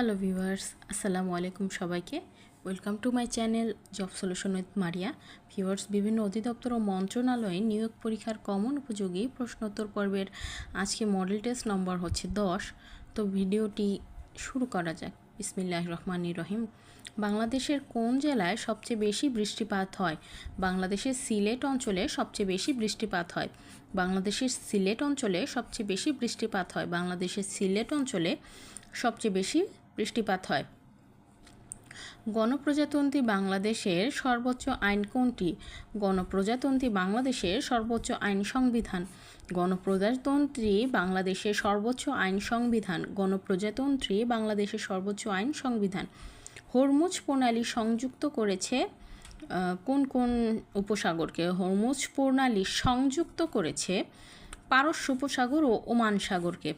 Hello viewers, আসসালামু আলাইকুম সবাইকে। Welcome to my channel job solution with Maria. Viewers, বিভিন্ন অধিদপ্তর ও মন্ত্রণালয়ে নিয়োগ পরীক্ষার কমন উপযোগী প্রশ্নোত্তর পর্বের আজকে মডেল টেস্ট নম্বর হচ্ছে দশ। তো ভিডিওটি শুরু করা যাক। ইসমিল্লাহ রহমান রহিম। বাংলাদেশের কোন জেলায় সবচেয়ে বেশি বৃষ্টিপাত হয়? বাংলাদেশের সিলেট অঞ্চলে সবচেয়ে বেশি বৃষ্টিপাত হয়। বাংলাদেশের সিলেট অঞ্চলে সবচেয়ে বেশি বৃষ্টিপাত হয়। বাংলাদেশের সিলেট অঞ্চলে সবচেয়ে বেশি বৃষ্টিপাত হয়। গণপ্রজাতন্ত্রী বাংলাদেশের সর্বোচ্চ আইন কোনটি? গণপ্রজাতন্ত্রী বাংলাদেশের সর্বোচ্চ আইন সংবিধান। গণপ্রজাতন্ত্রী বাংলাদেশের সর্বোচ্চ আইন সংবিধান। গণপ্রজাতন্ত্রী বাংলাদেশের সর্বোচ্চ আইন সংবিধান। হরমুজ প্রণালী সংযুক্ত করেছে কোন কোন উপসাগরকে? হরমুজ প্রণালী সংযুক্ত করেছে পারস্য উপসাগর ও ওমান সাগরকে।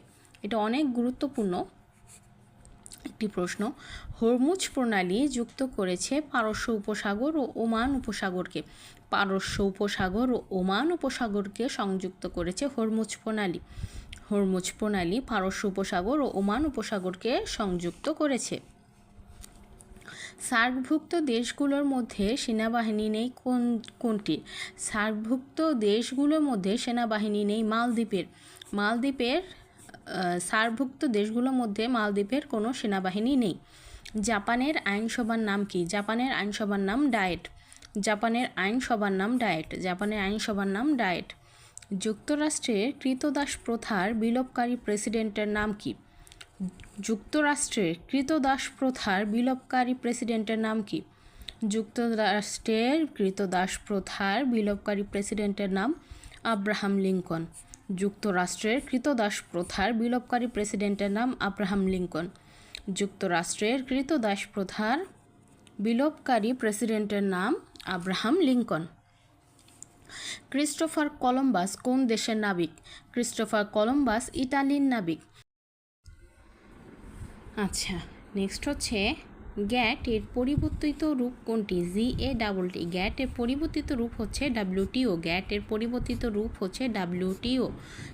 এটা অনেক গুরুত্বপূর্ণ। একটি প্রশ্ন। হরমুজ প্রণালী যুক্ত করেছে পারস্য উপসাগর ও ওমান উপসাগরকে। পারস্য উপসাগর ও ওমান উপসাগরকে সংযুক্ত করেছে হরমুজ প্রণালী। হরমুজ প্রণালী পারস্য উপসাগর ও ওমান উপসাগরকে সংযুক্ত করেছে। সার্কভুক্ত দেশগুলোর মধ্যে সেনাবাহিনী নেই কোন, কোনটি? সার্কভুক্ত দেশগুলোর মধ্যে সেনাবাহিনী নেই মালদ্বীপের। মালদ্বীপের সার্কভুক্ত দেশগুলোর মধ্যে মালদ্বীপের কোনো সেনাবাহিনী নেই। জাপানের আইনসভার নাম কি? জাপানের আইনসভার নাম ডায়েট। জাপানের আইনসভার নাম ডায়েট। জাপানের আইনসভার নাম ডায়েট। যুক্তরাষ্ট্রের কৃতদাস প্রথার বিলোপকারী প্রেসিডেন্টের নাম কি? যুক্তরাষ্ট্রের কৃতদাস প্রথার বিলোপকারী প্রেসিডেন্টের নাম কি? যুক্তরাষ্ট্রের কৃতদাস প্রথার বিলোপকারী প্রেসিডেন্টের নাম আব্রাহাম লিঙ্কন। যুক্তরাষ্ট্রের কৃতদাস প্রথার বিলোপকারী প্রেসিডেন্টের নাম আব্রাহাম লিঙ্কন। যুক্তরাষ্ট্রের কৃতদাস প্রথার বিলোপকারী প্রেসিডেন্টের নাম আব্রাহাম লিঙ্কন। ক্রিস্টোফার কলম্বাস কোন দেশের নাবিক? ক্রিস্টোফার কলম্বাস ইটালির নাবিক। আচ্ছা নেক্সট হচ্ছে গ্যাট এর পরিবর্তিত রূপ কোনটি? G A double T GATT এর পরিবর্তিত রূপ হচ্ছে ডাব্লিউটিও গ্যাট এর পরিবর্তিত রূপ হচ্ছে ডাব্লিউটিও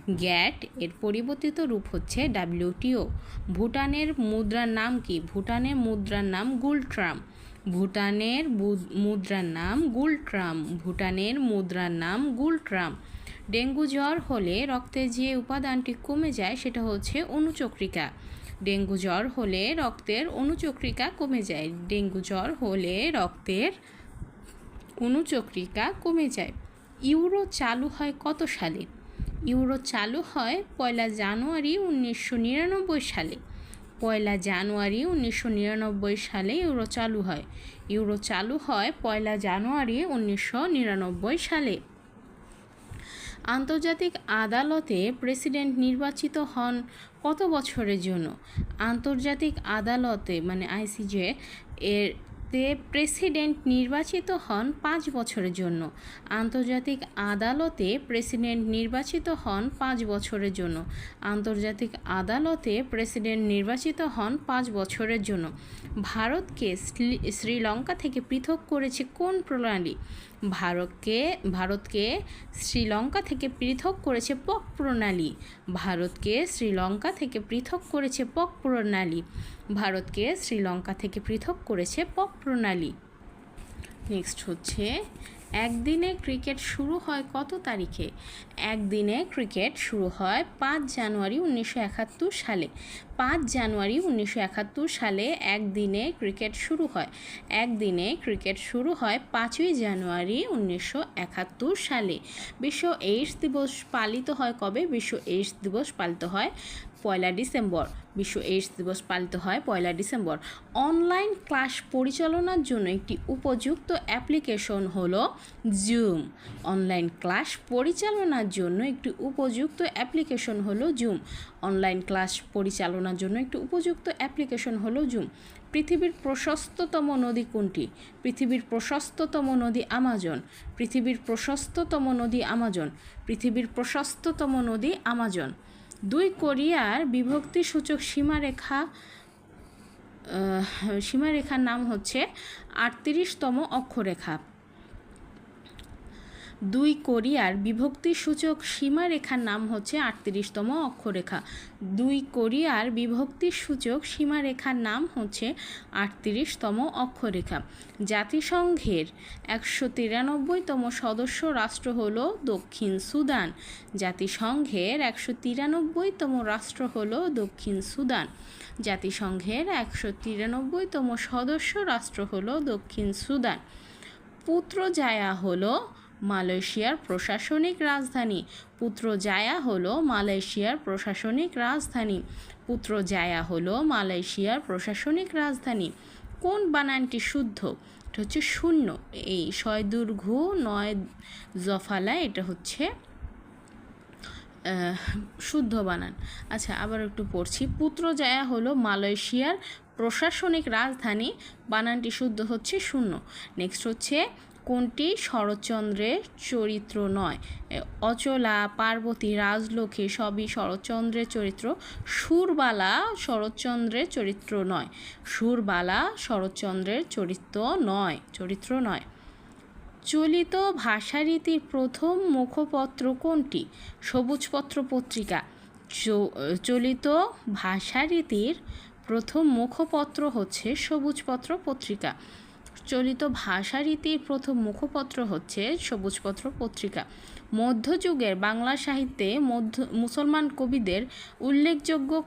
গ্যাট এর পরিবর্তিত রূপ হচ্ছে ডাব্লিউটিও ভুটানের মুদ্রার নাম কি? ভুটানের মুদ্রার নাম গুলট্রাম। ভুটানের মুদ্রার নাম গুলট্রাম। ভুটানের মুদ্রার নাম গুলট্রাম। ডেঙ্গু জ্বর হলে রক্তে যে উপাদানটি কমে যায় সেটা হচ্ছে অনুচক্রিকা। ডেঙ্গু জ্বর হলে রক্তের অনুচক্রিকা কমে যায়। ডেঙ্গু জ্বর হলে রক্তের অনুচক্রিকা কমে যায়। ইউরো চালু হয় কত সালে? ইউরো চালু হয় পয়লা জানুয়ারি উনিশশো নিরানব্বই সালে। পয়লা জানুয়ারি উনিশশো নিরানব্বই সালে ইউরো চালু হয়। ইউরো চালু হয় পয়লা জানুয়ারি উনিশশো নিরানব্বই সালে। আন্তর্জাতিক আদালতে প্রেসিডেন্ট নির্বাচিত হন কত বছরের জন্য? আন্তর্জাতিক আদালতে মানে আইসিজে এর তে প্রেসিডেন্ট নির্বাচিত হন পাঁচ বছরের জন্য। আন্তর্জাতিক আদালতে প্রেসিডেন্ট নির্বাচিত হন পাঁচ বছরের জন্য। আন্তর্জাতিক আদালতে প্রেসিডেন্ট নির্বাচিত হন পাঁচ বছরের জন্য। ভারতকে শ্রীলঙ্কা থেকে পৃথক করেছে কোন প্রণালী? ভারতকে ভারতকে শ্রীলঙ্কা থেকে পৃথক করেছে পক প্রণালী। ভারতকে শ্রীলঙ্কা থেকে পৃথক করেছে পক প্রণালী। ভারতকে শ্রীলঙ্কা থেকে পৃথক করেছে পক প্রণালী। নেক্সট হচ্ছে, একদিনে ক্রিকেট শুরু হয় কত তারিখে? একদিনে ক্রিকেট শুরু হয় পাঁচ জানুয়ারি উনিশশো একাত্তর সালে। পাঁচ জানুয়ারি উনিশশো একাত্তর সালে একদিনে ক্রিকেট শুরু হয়। একদিনে ক্রিকেট শুরু হয় পাঁচই জানুয়ারি উনিশশো একাত্তর সালে। বিশ্ব এইডস দিবস পালিত হয় কবে? বিশ্ব এইডস দিবস পালিত হয় পয়লা ডিসেম্বর। বিশ্ব এইডস দিবস পালিত হয় পয়লা ডিসেম্বর। অনলাইন ক্লাস পরিচালনার জন্য একটি উপযুক্ত অ্যাপ্লিকেশন হলো জুম। অনলাইন ক্লাস পরিচালনার জন্য একটি উপযুক্ত অ্যাপ্লিকেশন হলো জুম। অনলাইন ক্লাস পরিচালনার জন্য একটি উপযুক্ত অ্যাপ্লিকেশন হলো জুম। পৃথিবীর প্রশস্ততম নদী কোনটি? পৃথিবীর প্রশস্ততম নদী আমাজন। পৃথিবীর প্রশস্ততম নদী আমাজন। পৃথিবীর প্রশস্ততম নদী আমাজন। দুই কোরিয়ার বিভক্তিসূচক সীমারেখা সীমারেখার নাম হচ্ছে আটত্রিশতম অক্ষরেখা। দুই কোরিয়ার বিভক্তিসূচক সীমারেখার নাম হচ্ছে আটত্রিশতম অক্ষরেখা। দুই কোরিয়ার বিভক্তিসূচক সীমারেখার নাম হচ্ছে আটত্রিশতম অক্ষরেখা। জাতিসংঘের একশো তিরানব্বইতম সদস্য রাষ্ট্র হল দক্ষিণ সুদান। জাতিসংঘের একশো তিরানব্বইতম রাষ্ট্র হল দক্ষিণ সুদান। জাতিসংঘের একশো তিরানব্বইতম সদস্য রাষ্ট্র হল দক্ষিণ সুদান। পুত্রজায়া হলো মালয়েশিয়ার প্রশাসনিক রাজধানী। পুত্রজায়া হল মালয়েশিয়ার প্রশাসনিক রাজধানী। পুত্রজায়া হল মালয়েশিয়ার প্রশাসনিক রাজধানী। কোন বানানটি শুদ্ধ? এটা হচ্ছে শূন্য। এই ছয় দুর্ঘ নয় জফালা, এটা হচ্ছে শুদ্ধ বানান। আচ্ছা আবার একটু পড়ছি। পুত্রজায়া হলো মালয়েশিয়ার প্রশাসনিক রাজধানী। বানানটি শুদ্ধ হচ্ছে শূন্য। নেক্সট হচ্ছে কোনটি শরৎচন্দ্রের চরিত্র নয়? অচলা, পার্বতী, রাজলক্ষ্মী সবই শরৎচন্দ্রের চরিত্র। সুরবালা শরৎচন্দ্রের চরিত্র নয়। সুরবালা শরৎচন্দ্রের চরিত্র নয় চরিত্র নয়। চলিত ভাষারীতির প্রথম মুখপত্র কোনটি? সবুজপত্র পত্রিকা। চলিত ভাষারীতির প্রথম মুখপত্র হচ্ছে সবুজপত্র পত্রিকা। চলিত ভাষারীতির প্রথম মুখপত্র হচ্ছে সবুজপত্র পত্রিকা। মধ্যযুগের বাংলা সাহিত্যে মধ্য, মুসলমান কবিদের উল্লেখযোগ্য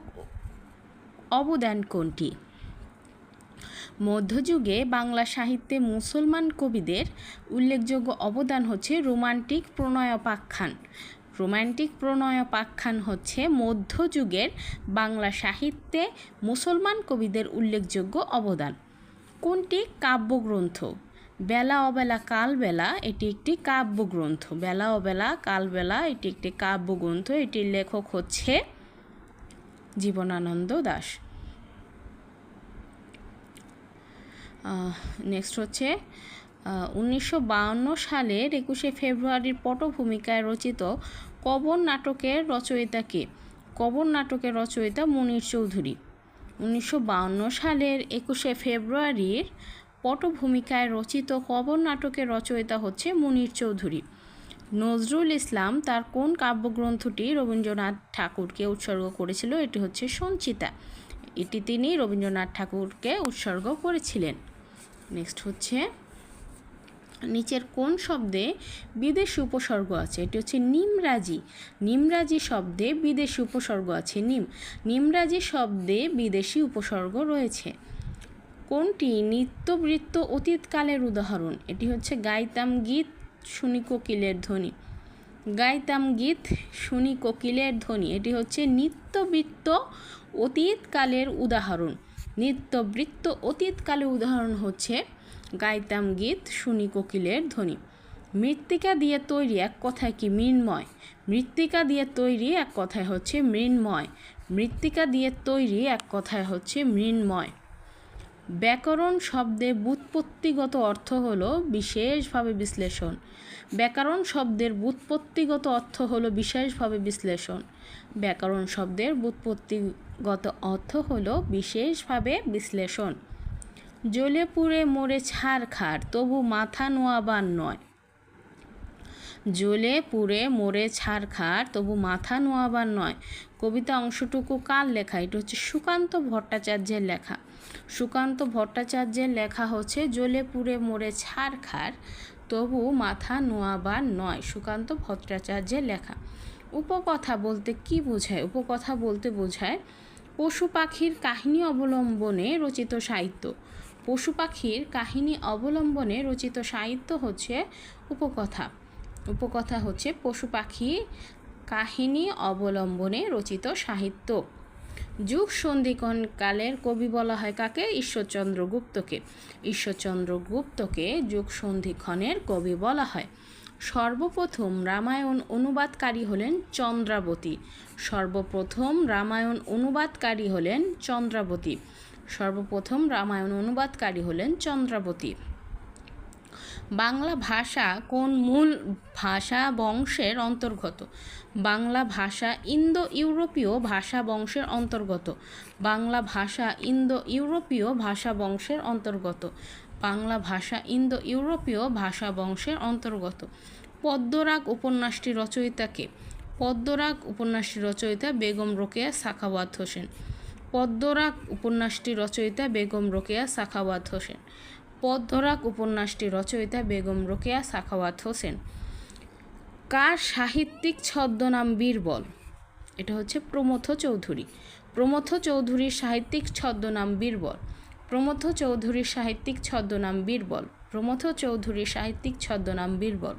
অবদান কোনটি? মধ্যযুগে বাংলা সাহিত্যে মুসলমান কবিদের উল্লেখযোগ্য অবদান হচ্ছে রোমান্টিক প্রণয়োপাখ্যান। রোমান্টিক প্রণয়োপাখ্যান হচ্ছে মধ্যযুগের বাংলা সাহিত্যে মুসলমান কবিদের উল্লেখযোগ্য অবদান। কোনটি কাব্যগ্রন্থ? বেলা অবেলা কালবেলা, এটি একটি কাব্যগ্রন্থ। বেলা অবেলা কালবেলা, এটি একটি কাব্যগ্রন্থ। এটির লেখক হচ্ছে জীবনানন্দ দাশ নেক্সট হচ্ছে উনিশশো সালের একুশে ফেব্রুয়ারির পটভূমিকায় রচিত কবর নাটকের রচয়িতাকে কবর নাটকের রচয়িতা মুনির চৌধুরী। উনিশশো সালের একুশে ফেব্রুয়ারির পটভূমিকায় রচিত কবর নাটকের রচয়িতা হচ্ছে মুনির চৌধুরী। নজরুল ইসলাম তার কোন কাব্যগ্রন্থটি রবীন্দ্রনাথ ঠাকুরকে উৎসর্গ করেছিল এটি হচ্ছে সঞ্চিতা। এটি তিনি রবীন্দ্রনাথ ঠাকুরকে উৎসর্গ করেছিলেন। নেক্সট হচ্ছে নিচের কোন শব্দে বিদেশি উপসর্গ আছে? এটি হচ্ছে নিমরাজি। নিমরাজি শব্দে বিদেশি উপসর্গ আছে। নিম, নিমরাজি শব্দে বিদেশি উপসর্গ রয়েছে। কোনটি নিত্যবৃত্ত অতীতকালের উদাহরণ? এটি হচ্ছে গাইতাম গীত, শুনি কোকিলের ধ্বনি। গাইতাম গীত, শুনি কোকিলের ধ্বনি। এটি হচ্ছে নিত্যবৃত্ত অতীতকালের উদাহরণ। নিত্যবৃত্ত অতীতকালের উদাহরণ হচ্ছে গাইতাম গীত শুনি কোকিলের ধ্বনি। মৃত্তিকা দিয়ে তৈরি এক কথায় কি মৃন্ময়? মৃত্তিকা দিয়ে তৈরি এক কথায় হচ্ছে মৃন্ময়। মৃত্তিকা দিয়ে তৈরি এক কথায় হচ্ছে মৃন্ময়। ব্যাকরণ শব্দের ব্যুৎপত্তিগত অর্থ হলো বিশেষভাবে বিশ্লেষণ। ব্যাকরণ শব্দের ব্যুৎপত্তিগত অর্থ হলো বিশেষভাবে বিশ্লেষণ। ব্যাকরণ শব্দের ব্যুৎপত্তিগত অর্থ হলো বিশেষভাবে বিশ্লেষণ। জ্বলে পুড়ে মরে ছাড় খাড় তবু মাথা নোয়াবার নয়। জ্বলে পুড়ে মরে ছাড় খাড় তবু মাথা নোয়াবার নয়। কবিতা অংশটুকু কার লেখা? এটা হচ্ছে সুকান্ত ভট্টাচার্যের লেখা। সুকান্ত ভট্টাচার্যের লেখা হচ্ছে জ্বলে পুড়ে মরে ছাড় খাড় তবু মাথা নোয়াবার নয়। সুকান্ত ভট্টাচার্যের লেখা। উপকথা বলতে কি বোঝায়? উপকথা বলতে বোঝায়, পশু পাখির কাহিনী অবলম্বনে রচিত সাহিত্য। পশু পাখির কাহিনী অবলম্বনে রচিত সাহিত্য হচ্ছে উপকথা। উপকথা হচ্ছে পশু পাখি কাহিনী অবলম্বনে রচিত সাহিত্য। যুগ কালের কবি বলা হয় কাকে? ঈশ্বরচন্দ্র গুপ্তকে। ঈশ্বরচন্দ্র গুপ্তকে যুগ সন্ধিক্ষণের কবি বলা হয়। সর্বপ্রথম রামায়ণ অনুবাদকারী হলেন চন্দ্রাবতী। সর্বপ্রথম রামায়ণ অনুবাদকারী হলেন চন্দ্রাবতী। সর্বপ্রথম রামায়ণ অনুবাদকারী হলেন চন্দ্রাবতী। বাংলা ভাষা কোন মূল ভাষা বংশের অন্তর্গত? বাংলা ভাষা ইন্দো ইউরোপীয় ভাষা বংশের অন্তর্গত। বাংলা ভাষা ইন্দো ইউরোপীয় ভাষা বংশের অন্তর্গত। বাংলা ভাষা ইন্দো ইউরোপীয় ভাষা বংশের অন্তর্গত। পদ্মরাগ উপন্যাসটি রচয়িতাকে পদ্মরাগ উপন্যাসটি রচয়িতা বেগম রোকেয়া সাখাওয়াত হোসেন। পদ্মরাগ উপন্যাসটি রচয়িতা বেগম রোকেয়া সাখাওয়াত হোসেন। পদ্মরাগ উপন্যাসটি রচয়িতা বেগম রোকেয়া সাখাওয়াত হোসেন। কার সাহিত্যিক ছদ্মনাম বীরবল? এটা হচ্ছে প্রমথ চৌধুরী। প্রমথ চৌধুরীর সাহিত্যিক ছদ্মনাম বীরবল। প্রমথ চৌধুরীর সাহিত্যিক ছদ্মনাম বীরবল। প্রমথ চৌধুরীর সাহিত্যিক ছদ্মনাম বীরবল।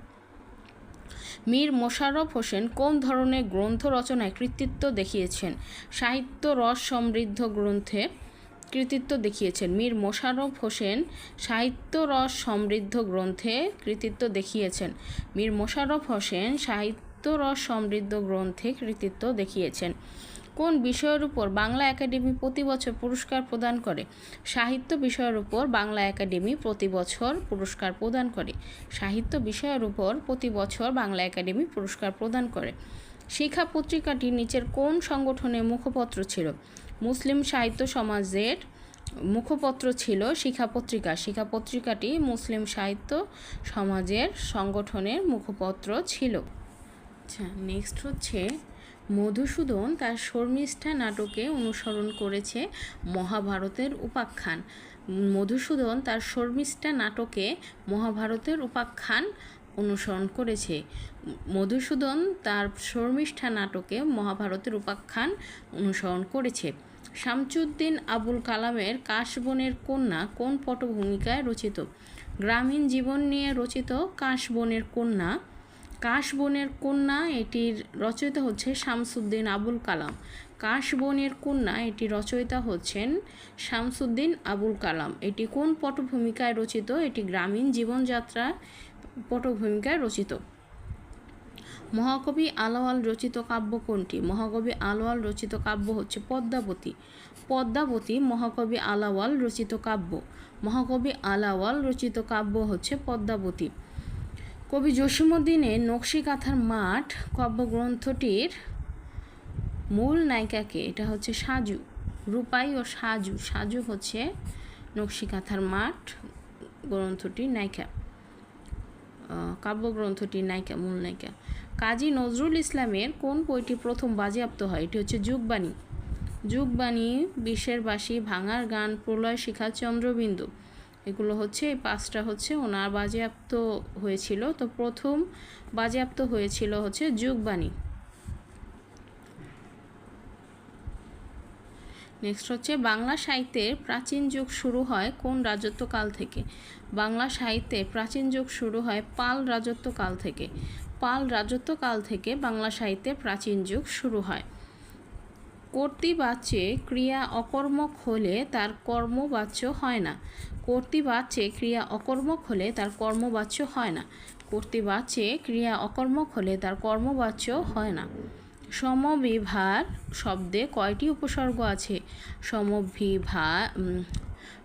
মীর মোশাররফ হোসেন কোন ধরনের গ্রন্থ রচনায় কৃতিত্ব দেখিয়েছেন? সাহিত্য রস সমৃদ্ধ গ্রন্থে কৃতিত্ব দেখিয়েছেন। মীর মোশাররফ হোসেন সাহিত্য রস সমৃদ্ধ গ্রন্থে কৃতিত্ব দেখিয়েছেন। মীর মোশাররফ হোসেন সাহিত্য রস সমৃদ্ধ গ্রন্থে কৃতিত্ব দেখিয়েছেন। কোন বিষয়ের উপর বাংলা একাডেমি প্রতি বছর পুরস্কার প্রদান করে? সাহিত্য বিষয়ের উপর বাংলা একাডেমি প্রতি বছর পুরস্কার প্রদান করে। সাহিত্য বিষয়ের উপর প্রতি বছর বাংলা একাডেমি পুরস্কার প্রদান করে। শিক্ষা পত্রিকাটি নিচের কোন সংগঠনের মুখপত্র ছিল? মুসলিম সাহিত্য সমাজের মুখপত্র ছিল শিক্ষা পত্রিকা। শিক্ষা পত্রিকাটি মুসলিম সাহিত্য সমাজের সংগঠনের মুখপত্র ছিল। আচ্ছা নেক্সট হচ্ছে মধুসূদন তার শর্মিষ্ঠা নাটকে অনুসরণ করেছে মহাভারতের উপাখ্যান। মধুসূদন তার শর্মিষ্ঠা নাটকে মহাভারতের উপাখ্যান অনুসরণ করেছে। মধুসূদন তার শর্মিষ্ঠা নাটকে মহাভারতের উপাখ্যান অনুসরণ করেছে। শামসুদ্দিন আবুল কালামের কাশবনের কন্যা কোন পটভূমিকায় রচিত? গ্রামীণ জীবন নিয়ে রচিত কাশবনের কন্যা কাশবনের কন্যা, এটির রচয়িতা হচ্ছে শামসুদ্দিন আবুল কালাম। কাশ কাশবনের কন্যা এটি রচয়িতা হচ্ছেন শামসুদ্দিন আবুল কালাম। এটি কোন পটভূমিকায় রচিত? এটি গ্রামীণ জীবনযাত্রা পটভূমিকায় রচিত। মহাকবি আলাওয়াল রচিত কাব্য কোনটি? মহাকবি আলাওয়াল রচিত কাব্য হচ্ছে পদ্মাবতী। পদ্মাবতী মহাকবি আলাওয়াল রচিত কাব্য। মহাকবি আলাওয়াল রচিত কাব্য হচ্ছে পদ্মাবতী। কবি জসীমউদ্দিনের নকশিকাথার মাঠ কাব্যগ্রন্থটির মূল নায়িকাকে এটা হচ্ছে সাজু, রূপাই ও সাজু সাজু হচ্ছে নকশিকাথার মাঠ গ্রন্থটির নায়িকা কাব্যগ্রন্থটির নায়িকা, মূল নায়িকা। কাজী নজরুল ইসলামের কোন বইটি প্রথম বাজেয়াপ্ত হয়? এটি হচ্ছে যুগবাণী। যুগবাণী বিশ্বের বাসী ভাঙার গান, প্রলয় শিখা, চন্দ্রবিন্দু। এগুলো হচ্ছে, এই পাঁচটা হচ্ছে ওনার বাজেয়াপ্ত হয়েছিল। তো প্রথম বাজেয়াপ্ত হয়েছিল হচ্ছে যুগবাণী। নেক্সট হচ্ছে, বাংলা সাহিত্যের প্রাচীন যুগ শুরু হয় কোন রাজত্বকাল থেকে? বাংলা সাহিত্যে প্রাচীন যুগ শুরু হয় পাল রাজত্বকাল থেকে। পাল রাজত্বকাল থেকে বাংলা সাহিত্যে প্রাচীন যুগ শুরু হয়। কর্তৃবাচ্যে ক্রিয়া অকর্মক হলে তার কর্মবাচ্য হয় না। কর্তৃবাচ্যে ক্রিয়া অকর্মক হলে তার কর্মবাচ্য হয় না। কর্তৃবাচ্যে ক্রিয়া অকর্মক হলে তার কর্মবাচ্য হয় না। সমবিভার শব্দে কয়টি উপসর্গ আছে? সমভিভা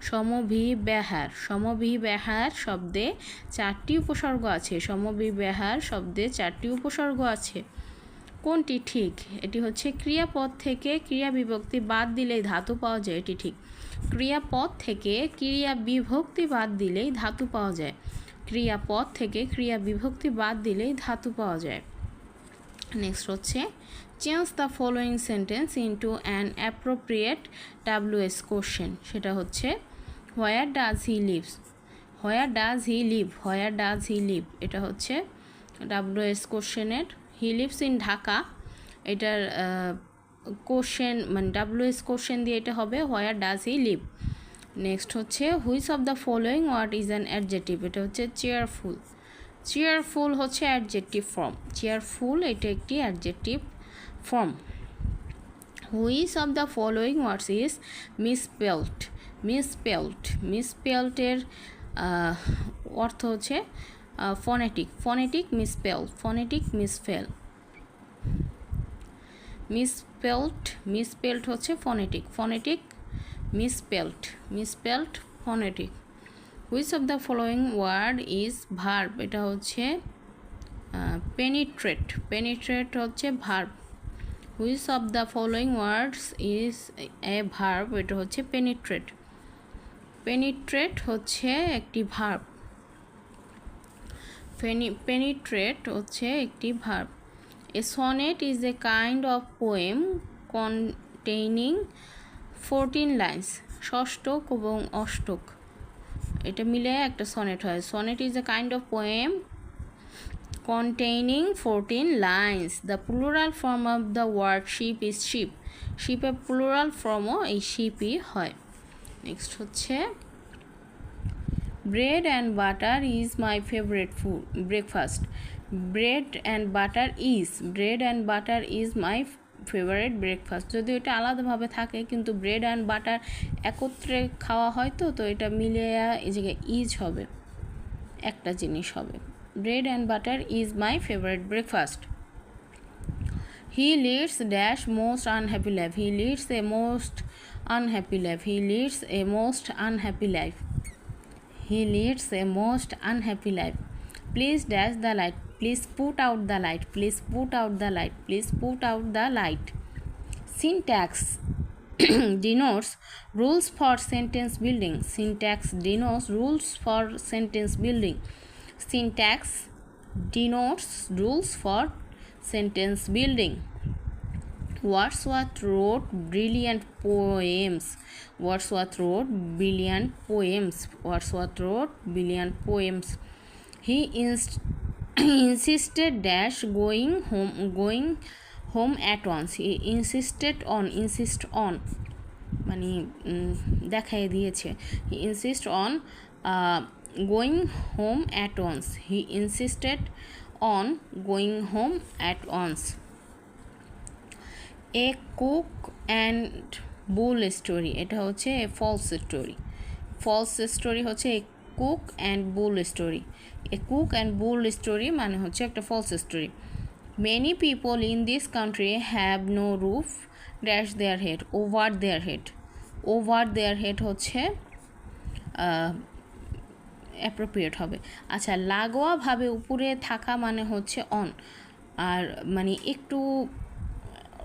সমভিব্যাহার। সমভিব্যাহার শব্দে চারটি উপসর্গ আছে। সমভিব্যাহার শব্দে চারটি উপসর্গ আছে। কোনটি ঠিক? এটি হচ্ছে ক্রিয়াপদ থেকে ক্রিয়া বিভক্তি বাদ দিলেই ধাতু পাওয়া যায়, এটি ঠিক। ক্রিয়াপদ থেকে ক্রিয়া বিভক্তি বাদ দিলেই ধাতু পাওয়া যায়। ক্রিয়াপদ থেকে ক্রিয়া বিভক্তি বাদ দিলেই ধাতু পাওয়া যায়। নেক্সট হচ্ছে change the following sentence into an appropriate W H question সেটা হচ্ছে where does he lives where does he live where does he live এটা হচ্ছে ডাব্লিউএস কোশ্চেনের হি লিভস ইন ঢাকা এটার কোশ্চেন মানে ডাব্লিউএস কোশ্চেন দিয়ে এটা হবে where does he live next হচ্ছে which of the following what is an adjective এটা হচ্ছে চেয়ারফুল চেয়ারফুল হচ্ছে অ্যাডজেক্টিভ ফর্ম চেয়ারফুল এটা একটি adjective form which of the following words is misspelt misspelt মিসপেল্টের অর্থ হচ্ছে phonetic phonetic misspell phonetic misspell misspelt misspelt হচ্ছে phonetic phonetic misspelt misspelt phonetic which of the following word is verb এটা হচ্ছে penetrate penetrate হচ্ছে verb which of the following words is a verb এটা হচ্ছে penetrate penetrate হচ্ছে একটি verb penetrate হচ্ছে একটি verb a sonnet is a kind of poem containing fourteen lines ষষ্ঠক এবং অষ্টক। এটা মিলে একটা সনেট হয়। Sonnet is a kind of poem containing 14 lines. The plural form of the word sheep is sheep শিপের plural ফর্মও এই শিপই হয়। নেক্সট হচ্ছে bread and butter is my favourite food breakfast bread and butter is, bread and butter is my favourite breakfast. যদি এটা আলাদাভাবে থাকে, কিন্তু ব্রেড অ্যান্ড বাটার একত্রে খাওয়া হয় তো তো এটা মিলিয়ে এই জায়গায় ইজ হবে, একটা জিনিস হবে। Bread and butter is my favourite breakfast. He leads dash most unhappy life, he leads a most unhappy life, he leads a most unhappy life. He leads a most unhappy life. Please dash the light please put out the light please put out the light please put out the light syntax denotes rules for sentence building syntax denotes rules for sentence building syntax denotes rules for sentence building wordsworth wrote brilliant poems wordsworth wrote brilliant poems wordsworth wrote brilliant poems insisted dash going home going home at once. He insisted on, insist on মানে দেখাই দিয়েছে। He insist on going home at once he insisted on going home at once a cock and bull story এটা হচ্ছে false story false story হচ্ছে cock and bull story. A cock and bull story মানে হচ্ছে একটা false story many people in this country have no roof dash their head over their head over their head হচ্ছে appropriate হবে। আচ্ছা লাগোয়াভাবে উপরে থাকা মানে হচ্ছে অন আর মানে একটু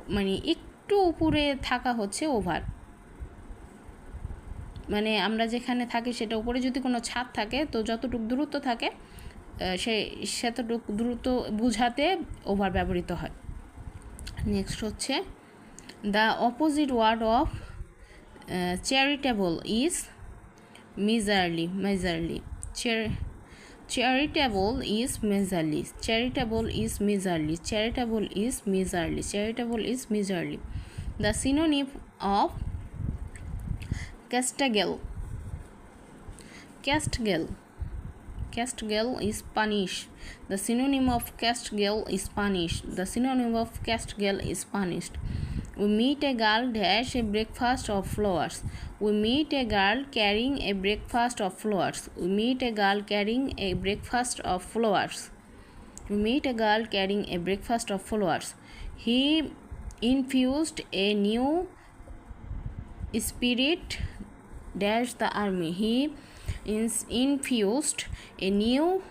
মানে একটু উপরে থাকা হচ্ছে ওভার মানে আমরা যেখানে থাকি সেটা উপরে যদি কোনো ছাদ থাকে, তো যতটুকু দূরত্ব থাকে সে সেতটুকু দ্রুত বুঝাতে ওভার ব্যবহৃত হয়। নেক্সট হচ্ছে the opposite word of charitable is miserly miserly charitable is miserly charitable is miserly. Charitable is miserly. Charitable is miserly. The synonym of is punish the synonym of castigal is punish the synonym of castigal is punished we meet a girl dash a breakfast of flowers we meet a girl carrying a breakfast of flowers we meet a girl carrying a breakfast of flowers we meet a girl carrying a breakfast of flowers he infused a new spirit dash the army he infused a new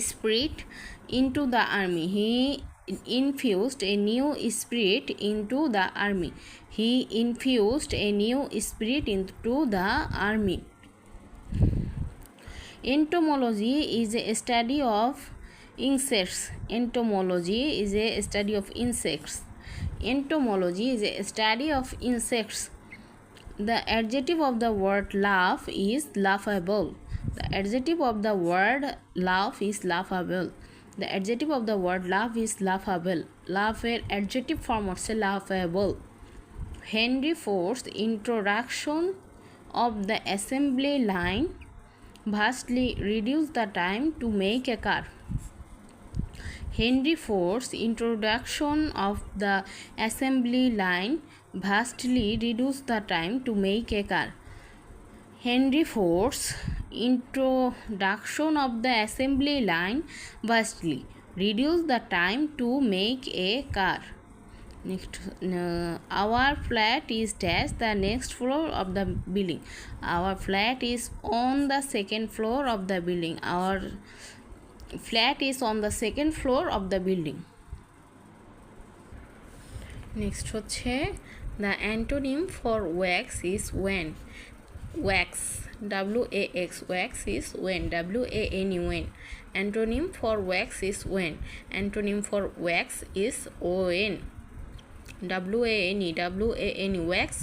spirit into the army he infused a new spirit into the army he infused a new spirit into the army entomology is a study of insects entomology is a study of insects entomology is a study of insects the adjective of the word laugh is laughable the adjective of the word laugh is laughable the adjective of the word laugh is laughable laugh এর adjective form হচ্ছে laughable henry ford's introduction of the assembly line vastly reduced the time to make a car henry ford's introduction of the assembly line vastly reduce the time to make a car. Henry ford's introduction of the assembly line vastly reduced the time to make a car. Next uh, our flat is dash the next floor of the building. Our flat is on the second floor of the building. Our flat is on the second floor of the building next হচ্ছে the antonym for wax is wane wax W A X wax is wane W A N U N antonym for wax is wane antonym for wax is O N W A N E W A N E wax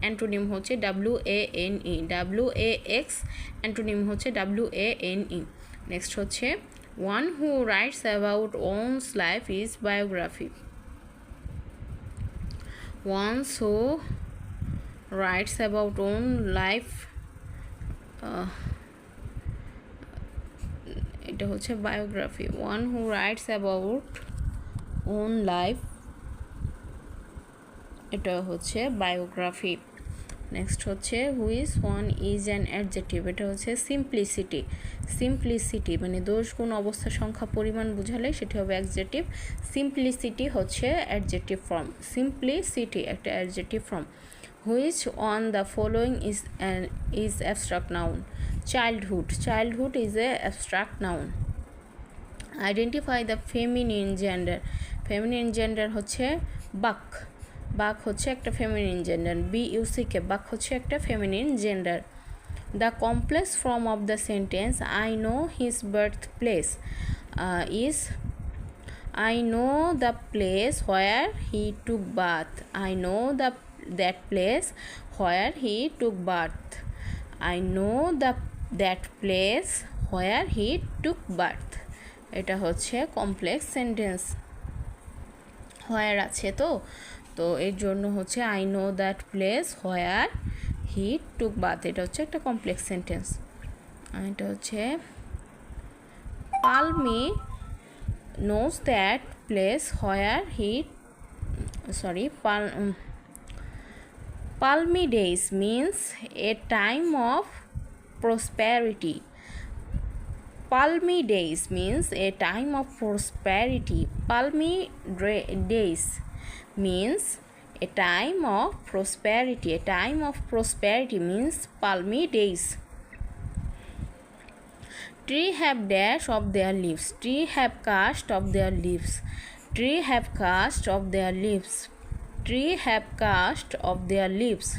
antonym হচ্ছে W A N E W A X antonym হচ্ছে W A N E next হচ্ছে one who writes about one's life is biography once who writes about own life এটা হচ্ছে biography one who writes about own life এটা হচ্ছে biography next হচ্ছে which one is an adjective এটা হচ্ছে simplicity simplicity মানে দোষ গুণ অবস্থা সংখ্যা পরিমাণ বোঝালে সেটি হবে অ্যাডজেক্টিভ সিম্পলিসিটি হচ্ছে অ্যাডজেক্টিভ ফর্ম সিম্পলিসিটি একটা adjective form which on the following is is abstract noun childhood childhood is a abstract noun identify the feminine gender feminine gender হচ্ছে বাক। বাক হচ্ছে একটা ফেমিনিন জেন্ডার বি ইউসিকে বাক হচ্ছে একটা feminine gender the complex form of the sentence I know his birth place is I know the place where he took bath. I know the, that place where he took bath. I know the, that place where he took birth এটা হচ্ছে complex sentence where আছে তো তো এর জন্য হচ্ছে I know that place where he took birth এটা হচ্ছে একটা কমপ্লেক্স সেন্টেন্স এটা হচ্ছে palmy knows that place where he sorry pal palmy days means a time of prosperity palmy days means a time of prosperity palmy days means a time of prosperity a time of prosperity means palmy days tree have dash of their leaves tree have cast of their leaves tree have cast of their leaves tree have cast of their leaves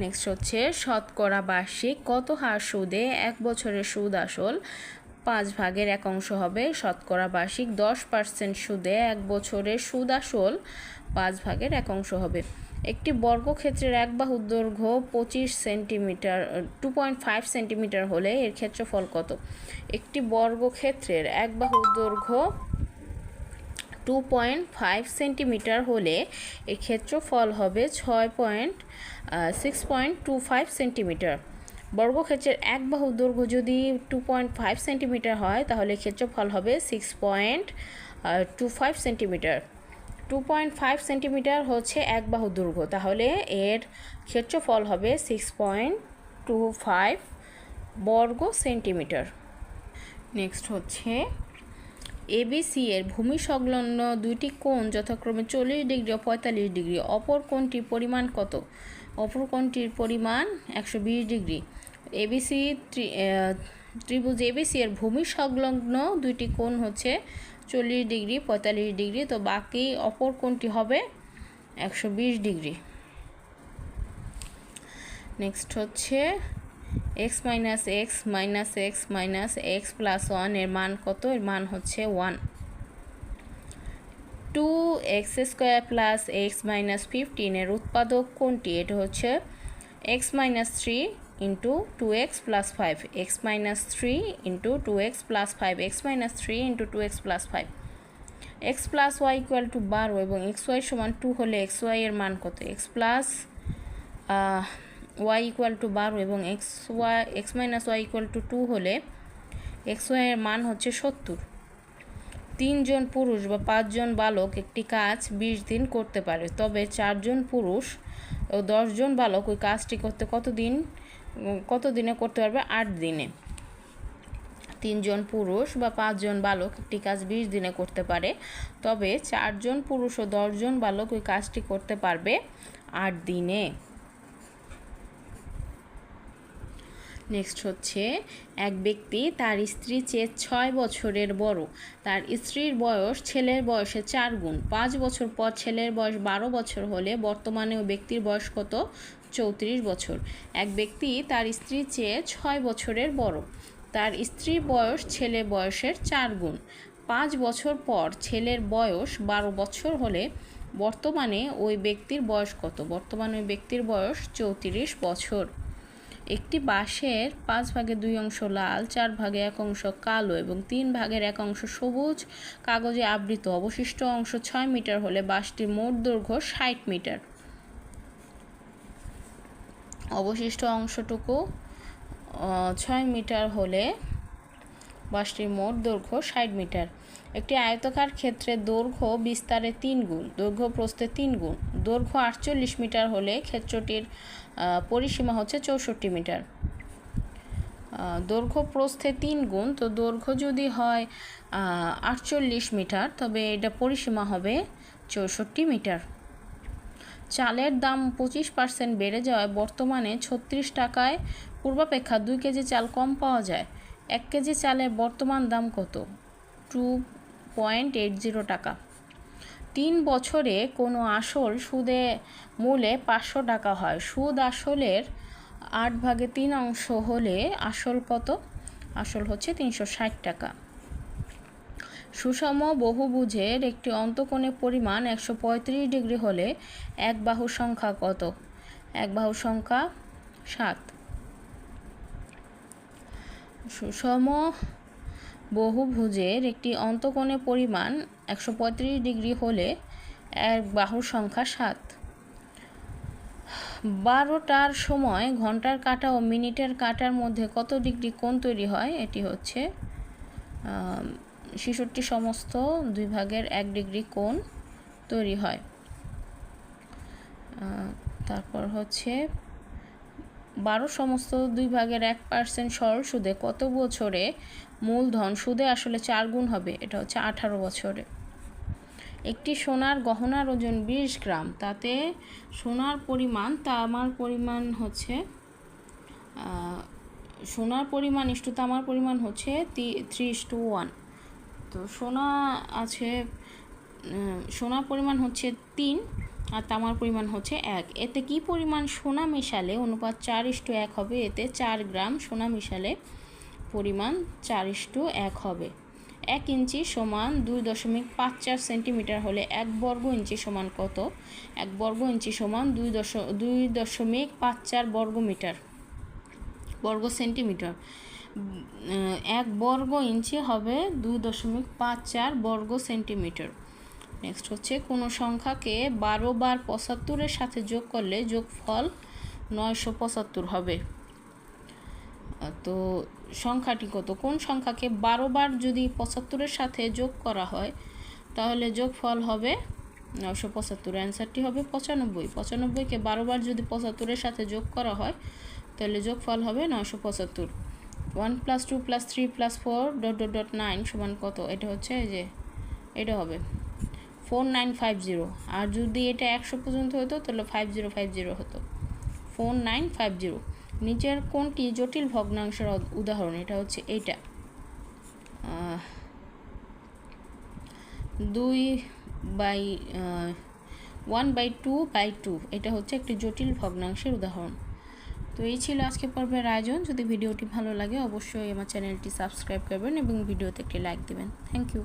next হচ্ছে শতকরা বার্ষিক কত হার সুদে এক বছরের সুদ আসল পাঁচ ভাগের এক অংশ হবে। শতকরা বার্ষিক দশ পার্সেন্ট সুদে এক বছরের সুদ আসল পাঁচ ভাগের এক অংশ হবে। একটি বর্গক্ষেত্রের এক বাহুর দৈর্ঘ্য পঁচিশ centimetre, two point five centimetre হলে এর ক্ষেত্রফল কত? একটি বর্গক্ষেত্রের এক বাহুর দৈর্ঘ্য টু পয়েন্ট ফাইভ সেন্টিমিটার হলে এর ক্ষেত্রফল হবে ছয় point six point two five centimetre. বর্গক্ষেত্রের এক বাহু দৈর্ঘ্য যদি টু পয়েন্ট ফাইভ সেন্টিমিটার হয়, তাহলে ক্ষেত্রফল হবে six point two five centimetre two point five centimetre হচ্ছে এক বাহু দৈর্ঘ্য, তাহলে এর ক্ষেত্রফল হবে সিক্স পয়েন্ট টু ফাইভ বর্গ সেন্টিমিটার নেক্সট হচ্ছে এবিসি এর ভূমি সংলগ্ন দুইটি কোণ যথাক্রমে চল্লিশ ডিগ্রি ও পঁয়তাল্লিশ ডিগ্রি, অপর কোণটির পরিমাণ কত? অপর কোণটির পরিমাণ একশো বিশ ডিগ্রি? এবিসি ত্রিভুজ এবিসি এর ভূমি সংলগ্ন দুইটি কোণ হচ্ছে চল্লিশ ডিগ্রি, পঁয়তাল্লিশ ডিগ্রি। তো বাকি অপর কোণটি হবে? একশো বিশ ডিগ্রি। নেক্সট হচ্ছে X minus X minus X minus X plus ওয়ানের মান কত? এর মান হচ্ছে one. Two X square plus X minus ফিফটিনের উৎপাদক কোনটি? এটা হচ্ছে X minus three into two X plus five X minus three into two X plus five X minus three into two X plus five X plus Y equal to বারো এবং x Y সমান two হলে x Y এর মান কত? X plus Y equal to বারো এবং X Y X minus Y equal to two হলে এক্স ওয়াই এর মান হচ্ছে সত্তর। তিনজন পুরুষ বা পাঁচজন বালক একটি কাজ বিশ দিন করতে পারে। তবে চারজন পুরুষ ও দশজন বালক ওই কাজটি করতে কত দিন কত দিনে করতে পারবে? আট দিনে। তিনজন পুরুষ বা পাঁচজন বালক একটি কাজ বিশ দিনে করতে পারে। তবে চারজন পুরুষ ও দশজন বালক ওই কাজটি করতে পারবে আট দিনে। নেক্সট হচ্ছে, এক ব্যক্তি তার স্ত্রী চেয়ে ছয় বছরের বড়। তার স্ত্রীর বয়স ছেলের বয়সে চার গুণ। পাঁচ বছর পর ছেলের বয়স বারো বছর হলে বর্তমানে ওই ব্যক্তির বয়স কত? চৌত্রিশ বছর। এক ব্যক্তি তার স্ত্রীর চেয়ে ছয় বছরের বড়। তার স্ত্রীর বয়স ছেলে বয়সের চার গুণ। পাঁচ বছর পর ছেলের বয়স বারো বছর হলে বর্তমানে ওই ব্যক্তির বয়স কত? বর্তমানে ওই ব্যক্তির বয়স চৌত্রিশ বছর। একটি বাঁশের পাঁচ ভাগে দুই অংশ লাল, চার ভাগে এক অংশ কালো এবং তিন ভাগের এক অংশ সবুজ। কাগজে আবৃত অবশিষ্ট অংশ ছয় মিটার হলে বাঁশটির মোট দৈর্ঘ্য ষাট মিটার। অবশিষ্ট অংশটুকু ছয় মিটার হলে বাসটির মোট দৈর্ঘ্য ষাট মিটার। একটি আয়তকার ক্ষেত্রে দৈর্ঘ্য বিস্তারে তিন গুণ, দৈর্ঘ্য প্রস্থে তিন গুণ। দৈর্ঘ্য আটচল্লিশ মিটার হলে ক্ষেত্রটির পরিসীমা হচ্ছে চৌষট্টি মিটার। দৈর্ঘ্য প্রস্থে তিন গুণ, তো দৈর্ঘ্য যদি হয় আটচল্লিশ মিটার, তবে এটা পরিসীমা হবে চৌষট্টি মিটার। চালের দাম পঁচিশ পার্সেন্ট বেড়ে যাওয়ায় বর্তমানে ছত্রিশ টাকায় পূর্বাপেক্ষা দুই কেজি চাল কম পাওয়া যায়। এক কেজি চালের বর্তমান দাম কত? টু পয়েন্ট এইট জিরো টাকা। তিন বছরে কোনো আসল সুদে মূলে পাঁচশো টাকা হয়। সুদ আসলের আট ভাগে তিন অংশ হলে আসল কত? আসল হচ্ছে তিনশো ষাট টাকা। সুষম বহুভুজের একটি অন্তকোণের পরিমাণ একশো পঁয়ত্রিশ ডিগ্রি হলে এক বাহু সংখ্যা কত? এক বাহু সংখ্যা সাত। সুষম বহুভুজের একটি অন্তকোণের পরিমাণ একশো পঁয়ত্রিশ ডিগ্রি হলে এক বাহুর সংখ্যা সাত। বারোটার সময় ঘণ্টার কাঁটা ও মিনিটের কাঁটার মধ্যে কত ডিগ্রি কোণ তৈরি হয়? এটি হচ্ছে শিশুটি সমস্ত দুই ভাগের এক ডিগ্রি কোণ তৈরি হয়। তারপর হচ্ছে বারো সমস্ত দুই ভাগের এক পার্সেন্ট সরল সুদে কত বছরে মূলধন সুদে আসলে চার গুণ হবে? এটা হচ্ছে আঠারো বছরে। একটি সোনার গহনার ওজন বিশ গ্রাম, তাতে সোনার পরিমাণ, তামার পরিমাণ হচ্ছে সোনার পরিমাণ ইস্টু তামার পরিমাণ হচ্ছে থ্রি টু ওয়ান তো সোনা আছে সোনার পরিমাণ হচ্ছে তিন আর তামার পরিমাণ হচ্ছে এক। এতে কি পরিমাণ সোনা মেশালে অনুপাত চার ইস্টু এক হবে? এতে চার গ্রাম সোনা মেশালে পরিমাণ চার ইস্টু এক হবে। এক ইঞ্চি সমান দুই দশমিক পাঁচ চার সেন্টিমিটার হলে এক বর্গ ইঞ্চি সমান কত? এক বর্গ ইঞ্চি সমান দুই দশ, দুই দশমিক পাঁচ চার বর্গ মিটার। বর্গ সেন্টিমিটার। এক বর্গ ইঞ্চি হবে দুই দশমিক পাঁচ চার বর্গ সেন্টিমিটার। নেক্সট হচ্ছে, কোনো সংখ্যাকে বারো বার পঁচাত্তরের সাথে যোগ করলে যোগফল নয়শো পঁচাত্তর হবে। তো সংখ্যাটি কত? কোন সংখ্যাকে বারো বার যদি পঁচাত্তরের সাথে যোগ করা হয়, তাহলে যোগফল হবে নয়শো পঁচাত্তর। অ্যান্সারটি হবে পঁচানব্বই। পঁচানব্বইকে বারো বার যদি পঁচাত্তরের সাথে যোগ করা হয়, তাহলে যোগফল হবে নয়শো পঁচাত্তর। One plus two plus three plus four dot dot dot nine সমান কত? এটা হচ্ছে যে, এটা হবে ফোর নাইন ফাইভ জিরো। আর যদি এটা একশো পর্যন্ত হতো, তাহলে ফাইভ জিরো ফাইভ জিরো হতো। Four nine five zero. নিচের কোনটি জটিল ভগ্নাংশের উদাহরণ? এটা হচ্ছে এইটা দুই by one by two by two এটা হচ্ছে একটি জটিল ভগ্নাংশের উদাহরণ। তো এই ছিল আজকে পর্বের আয়োজন। যদি ভিডিওটি ভালো লাগে, অবশ্যই আমার চ্যানেলটি সাবস্ক্রাইব করবেন এবং ভিডিওতে একটি লাইক দিবেন। Thank you.